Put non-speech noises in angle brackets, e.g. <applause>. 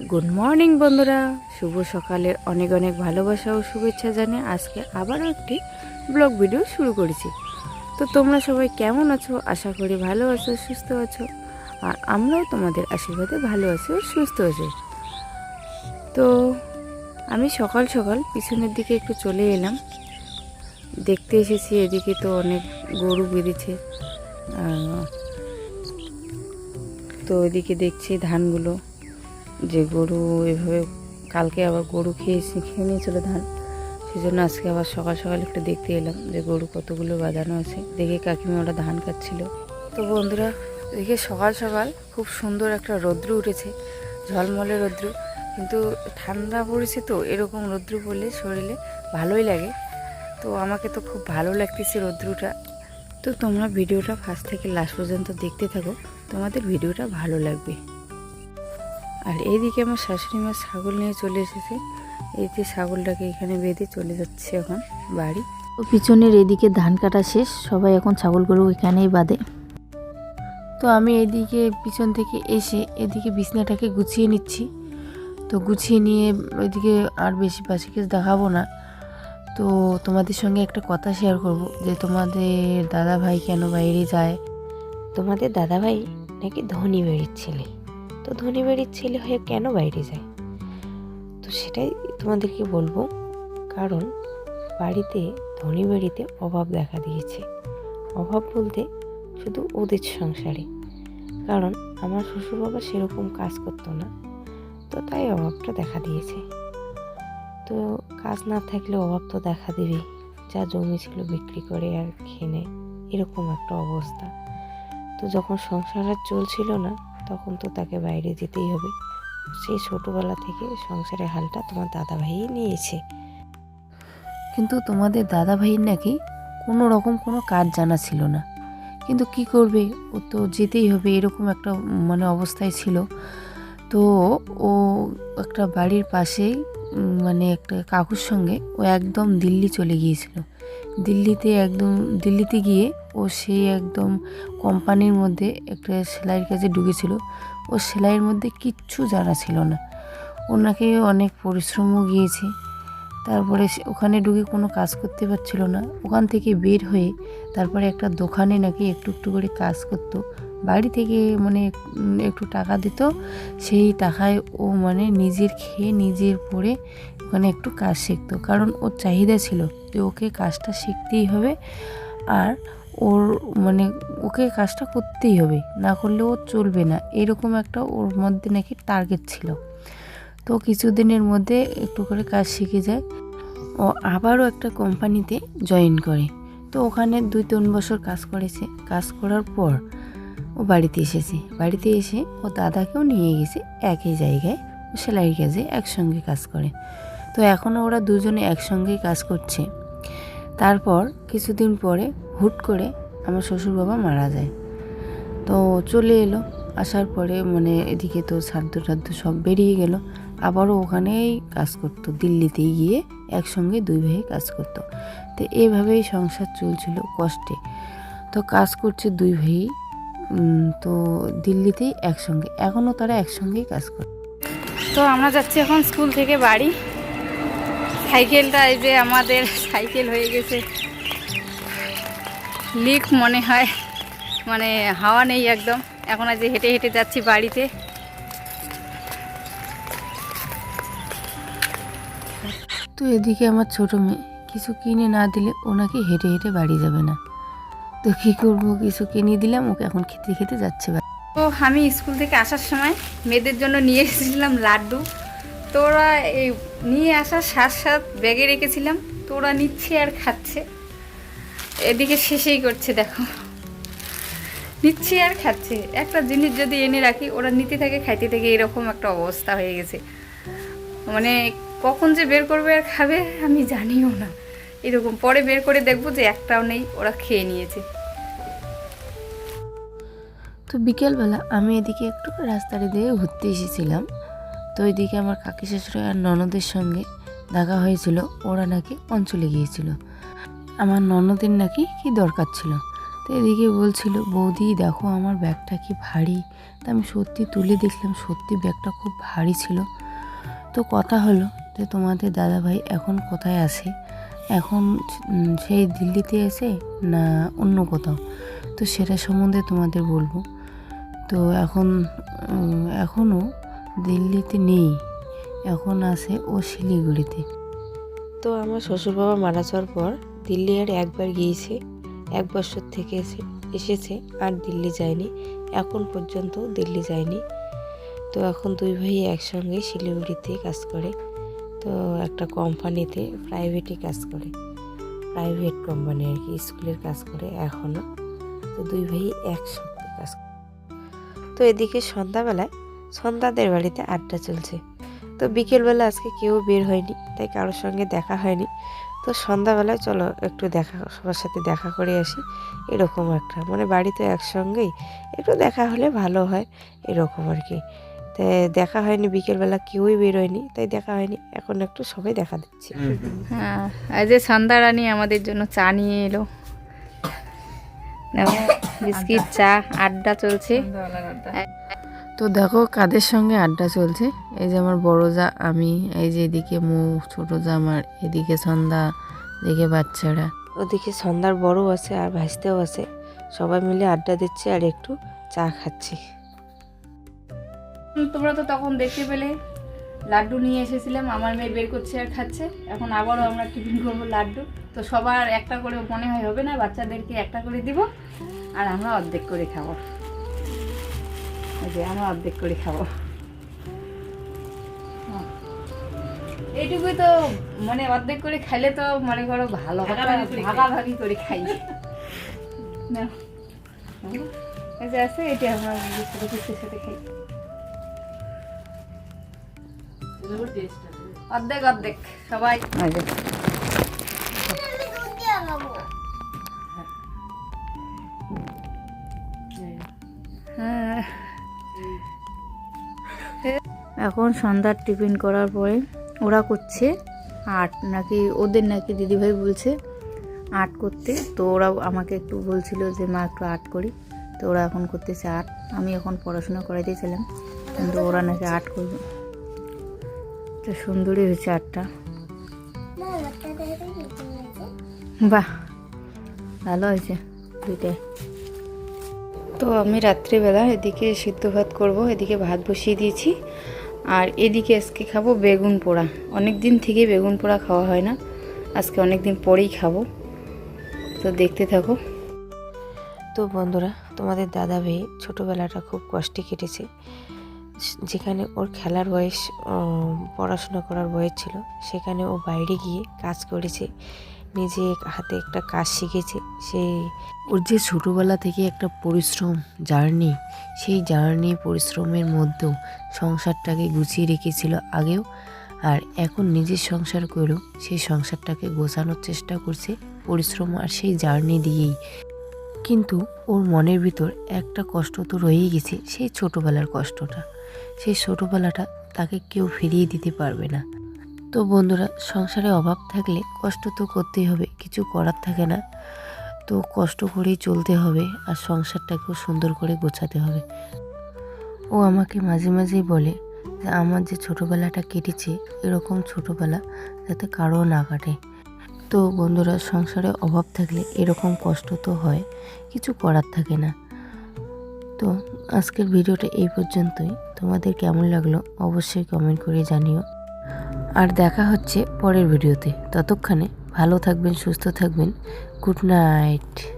Good morning বন্ধুরা। শুভ সকালের অনেক অনেক ভালোবাসা ও শুভেচ্ছা জানিয়ে আজকে আবারও একটি ব্লগ ভিডিও শুরু করেছি। তো তোমরা সবাই কেমন আছো? আশা করি ভালো আছো, সুস্থ আছো। আর আমরাও তোমাদের আশীর্বাদে ভালো আছি ও সুস্থ আছি। তো আমি সকাল সকাল পিছনের দিকে একটু চলে এলাম। দেখতে এসেছি, এদিকে তো অনেক গরু বেঁধেছে। তো এদিকে দেখছি ধানগুলো। যে গরু এভাবে কালকে আবার গরু খেয়ে নিয়েছিল ধান সেই জন্য আজকে আবার সকাল সকাল একটু দেখতে এলাম যে গরু কতগুলো বাঁধানো আছে। দেখে কাকিমা ওরা ধান কাটছিল। তো বন্ধুরা, দেখে সকাল সকাল খুব সুন্দর একটা রৌদ্র উঠেছে, ঝলমলে রৌদ্র। কিন্তু ঠান্ডা পড়েছে তো, এরকম রৌদ্র পড়লে শরীরে ভালোই লাগে। তো আমাকে তো খুব ভালো লাগতেছে রৌদ্রটা। তো তোমরা ভিডিওটা ফার্স্ট থেকে লাস্ট পর্যন্ত দেখতে থাকো, তোমাদের ভিডিওটা ভালো লাগবে। আর এইদিকে আমার শাশুড়ি মা ছাগল নিয়ে চলে এসেছে। এই যে ছাগলটাকে এখানে বেঁধে চলে যাচ্ছে এখন বাড়ি। তো পিছনের এদিকে ধান কাটা শেষ সবাই এখন ছাগলগুলো এখানেই বাঁধে। তো আমি এদিকে পিছন থেকে এসে এদিকে বিছনাটাকে গুছিয়ে নিচ্ছি। তো গুছিয়ে নিয়ে এদিকে আর বেশি কিছু দেখাবো না। তো তোমাদের সঙ্গে একটা কথা শেয়ার করব যে তোমাদের দাদা ভাই কেন বাইরে যায়? তোমাদের দাদাভাই নাকি ধনী বাড়ির ছেলে? তো ধনী বাড়ির ছেলে হয়ে কেন বাইরে যায়? তো সেটাই তোমাদেরকে বলব, কারণ বাড়িতে, ধনী বাড়িতে অভাব দেখা দিয়েছে। অভাব বলতে শুধু ওদের সংসারে। কারণ আমার শ্বশুর বাবা সেরকম কাজ করতো না, তো তাই অভাবটা দেখা দিয়েছে। তো কাজ না থাকলে অভাব তো দেখা দেবেই যা জমি ছিল বিক্রি করে আর খেয়ে এরকম একটা অবস্থা। তো যখন সংসার আর চলছিল না তখন তো তাকে বাইরে যেতেই হবে। সেই ছোটোবেলা থেকে সংসারের হালটা তোমার দাদাভাই নিয়েছে। কিন্তু তোমাদের দাদা ভাইয়ের নাকি কোনো রকম কোনো কাজ জানা ছিল না। কিন্তু কি করবে? ও তো যেতেই হবে, এরকম একটা মানে অবস্থায় ছিল। তো ও একটা বাড়ির পাশেই মানে একটা কাকুর সঙ্গে ও একদম দিল্লি চলে গিয়েছিল। দিল্লিতে একদম, দিল্লিতে গিয়ে ও সেই একদম কোম্পানির মধ্যে একটা সেলাইয়ের কাজে ঢুকেছিল। ও সেলাইয়ের মধ্যে কিচ্ছু জানা ছিল না। ওনাকে অনেক পরিশ্রমও গিয়েছে। তারপরে ওখানে ঢুকে কোনো কাজ করতে পারছিল না। ওখান থেকে বের হয়ে তারপরে একটা দোকানে নাকি একটু একটু করে কাজ করতো। বাড়ি থেকে মানে একটু টাকা দিত। সেই টাকায় ও মানে নিজের খেয়ে নিজের পরে ওখানে একটু কাজ শিখতো। কারণ ওর চাহিদা ছিল যে ওকে কাজটা শিখতেই হবে আর ওর মানে ওকে কাজটা করতেই হবে, না করলে ও চলবে না। এরকম একটা ওর মধ্যে নাকি টার্গেট ছিল। তো কিছুদিনের মধ্যে একটু করে কাজ শিখে যায়। ও আবারও একটা কোম্পানিতে জয়েন করে। তো ওখানে দুই তিন বছর কাজ করেছে। কাজ করার পর ও বাড়িতে এসেছে। বাড়িতে এসে ও দাদাকেও নিয়ে গেছে একই জায়গায়। ও সেলাই কাজে একসঙ্গে কাজ করে। তো এখনও ওরা দুজনে একসঙ্গেই কাজ করছে। তারপর কিছুদিন পরে হুট করে আমার শ্বশুর বাবা মারা যায়। তো চলে এলো, আসার পরে মানে এদিকে তো সাধ্য টাধ্য সব বেরিয়ে গেল। আবারও ওখানেই কাজ করতো, দিল্লিতেই গিয়ে একসঙ্গে দুই ভাই কাজ করতো। তো এভাবেই সংসার চলছিল কষ্টে। তো কাজ করছে দুই ভাই তো দিল্লিতেই একসঙ্গে। এখনও তারা একসঙ্গেই কাজ করে তো আমরা যাচ্ছি এখন স্কুল থেকে বাড়ি। সাইকেলটা এই যে আমাদের সাইকেল হয়ে গেছে। লিক মনে হয় মানে হাওয়া নেই একদম। এখন আজ হেঁটে হেঁটে যাচ্ছি বাড়িতে। তো এদিকে আমার ছোট মেয়ে কিছু কিনে না দিলে ও নাকি হেঁটে হেঁটে বাড়ি যাবে না। তো কী করব কিছু কিনে দিলাম ওকে এখন খেতে খেতে যাচ্ছে। তো আমি স্কুল থেকে আসার সময় মেয়েদের জন্য নিয়ে এসেছিলাম লাড্ডু। তো ওরা এই নিয়ে আসার সাত সাত ব্যাগে রেখেছিলাম। তো ওরা নিচ্ছে আর খাচ্ছে। এদিকে শেষেই করছে, দেখো। নিচ্ছে আর খাচ্ছে। একটা জিনিস যদি এনে রাখি, ওরা নিতে থাকে, খাইতে থাকে, এরকম একটা অবস্থা হয়ে গেছে। মানে কখন যে বের করবে আর খাবে, আমি জানিও না। এরকম পরে বের করে দেখব যে একটাও নেই, ওরা খেয়ে নিয়েছে। তো বিকেলবেলা আমি এদিকে একটু রাস্তার দিয়ে ঘুরতে এসেছিলাম। তো এদিকে আমার কাকি শাশুড়ি আর ননদের সঙ্গে দেখা হয়েছিল। ওরা নাকি অঞ্চলে গিয়েছিল। আমার ননদের নাকি কি দরকার ছিল? তো এদিকে বলছিল, বৌদি, দেখো আমার ব্যাগটা কি ভারী? তা আমি সত্যি তুলে দেখলাম, সত্যি ব্যাগটা খুব ভারী ছিল। তো কথা হলো যে, তোমাদের দাদাভাই এখন কোথায় আছে? এখন সেই দিল্লিতে আছে না অন্য কোথাও? তো সেটা সম্বন্ধে তোমাদের বলব। তো এখন এখনও দিল্লিতে নেই, এখন আছে ও শিলিগুড়িতে। তো আমার শ্বশুর বাবা মারা যাওয়ার পর দিল্লি আর একবার গিয়েছে, এক বছর থেকে এসে, এসেছে আর দিল্লি যায়নি, এখন পর্যন্ত দিল্লি যায়নি। তো এখন দুই ভাই একসঙ্গে শিলিগুড়িতে কাজ করে, তো একটা কোম্পানিতে প্রাইভেটে কাজ করে প্রাইভেট কোম্পানি আর কি, স্কুলের কাজ করে এখনও তো দুই ভাই একসঙ্গে কাজ করে। তো এদিকে সন্ধ্যাবেলায় সন্ধ্যাদের বাড়িতে আড্ডা চলছে। তো বিকেলবেলা আজকে কেউ বের হয়নি তাই কারোর সঙ্গে দেখা হয়নি। তো সন্ধ্যাবেলায় চলো একটু দেখা সবার সাথে দেখা করে আসি। এরকম একটা মানে বাড়িতে একসঙ্গেই একটু দেখা হলে ভালো হয় এরকম আর কি। তাই দেখা হয়নি বিকেলবেলা কেউই বের হয়নি তাই দেখা হয়নি এখন একটু সবাই দেখা দিচ্ছে। হ্যাঁ আজ যে সন্ধ্যা রানী আমাদের জন্য চা নিয়ে এলো। <coughs> বিস্কিট চা আড্ডা চলছে। তো দেখো কাদের সঙ্গে আড্ডা চলছে। এই যে আমার বড় যা আমি এই যে এদিকে মু ছোট যা আমার এদিকে সন্ধ্যা এদিকে বাচ্চারা। ওদিকে সন্ধ্যার বড় আছে আর ভাসতেও আছে। সবাই মিলে আড্ডা দিচ্ছে আর একটু চা খাচ্ছি। তোমরা তো তখন দেখতে পেলে। লাড্ডু নিয়ে এসেছিলাম আমার মেয়ে বের করছে আর খাচ্ছে। এখন আবারও আমরা টিফিন করব লাড্ডু। তো সবার একটা করে মনে হয় হবে না বাচ্চাদেরকে একটা করে দিব আর আমরা অর্ধেক করে খাব। যে আমরা অর্ধেক করে খাব এইটুকুই তো মানে অর্ধেক করে খাইলে তো মনে করো ভালো ভাগাভাগি করে খাই না যে আছে এটা আমরা সাথে কুস্তির সাথে খাই অর্ধেক অর্ধেক সবাই হ্যাঁ। এখন সন্ধ্যার টিফিন করার পরে ওরা করছে আর্ট। নাকি ওদের নাকি দিদিভাই বলছে আর্ট করতে। তো ওরা আমাকে একটু বলছিল যে, মা, একটু আর্ট করি। তো ওরা এখন করতেছে আর্ট। আমি এখন পড়াশোনা করাইতেছিলাম, কিন্তু ওরা নাকি আর্ট করবে। তো সুন্দরই হয়েছে আর্টটা। বাহ, ভালো হয়েছে দুইটাই। তো আমি রাত্রিবেলা এদিকে সিদ্ধ ভাত করব, এদিকে ভাত বসিয়ে দিয়েছি। আর এদিকে আজকে খাব বেগুন পোড়া। অনেক দিন থেকে বেগুন পোড়া খাওয়া হয় না। আজকে অনেক দিন পরেই খাব। তো দেখতে থাকো। তো বন্ধুরা, তোমাদের দাদা ভাই ছোটোবেলাটা খুব কষ্টে কেটেছে। যেখানে ওর খেলার বয়স পড়াশোনা করার বয়স ছিল, সেখানে ও বাইরে গিয়ে কাজ করেছে। নিজে হাতে একটা কাজ শিখেছে সেই ওর যে ছোটোবেলা থেকে একটা পরিশ্রম জার্নি, সেই জার্নি পরিশ্রমের মধ্যেও সংসারটাকে গুছিয়ে রেখেছিল আগেও আর এখন নিজের সংসার করেও সেই সংসারটাকে গোছানোর চেষ্টা করছে পরিশ্রম আর সেই জার্নি দিয়েই। কিন্তু ওর মনের ভিতর একটা কষ্ট তো রয়েই গেছে, সেই ছোটোবেলার কষ্টটা। সেই ছোটোবেলাটা তাকে কেউ ফিরিয়ে দিতে পারবে না। তো বন্ধুরা, সংসারে অভাব থাকলে কষ্ট তো করতেই হবে, কিছু করার থাকে না। তো কষ্ট করেই চলতে হবে আর সংসারটাকেও সুন্দর করে গোছাতে হবে। ও আমাকে মাঝে মাঝেই বলে যে, আমার যে ছোটোবেলাটা কেটেছে, এরকম ছোটোবেলা যাতে কারও না কাটে। তো বন্ধুরা, সংসারে অভাব থাকলে এরকম কষ্ট তো হয়, কিছু করার থাকে না। তো আজকের ভিডিওটা এই পর্যন্তই। তোমাদের কেমন লাগল অবশ্যই কমেন্ট করে জানিও। আর দেখা হচ্ছে পরের ভিডিওতে। ততক্ষণে ভালো থাকবেন সুস্থ থাকবেন। Good night.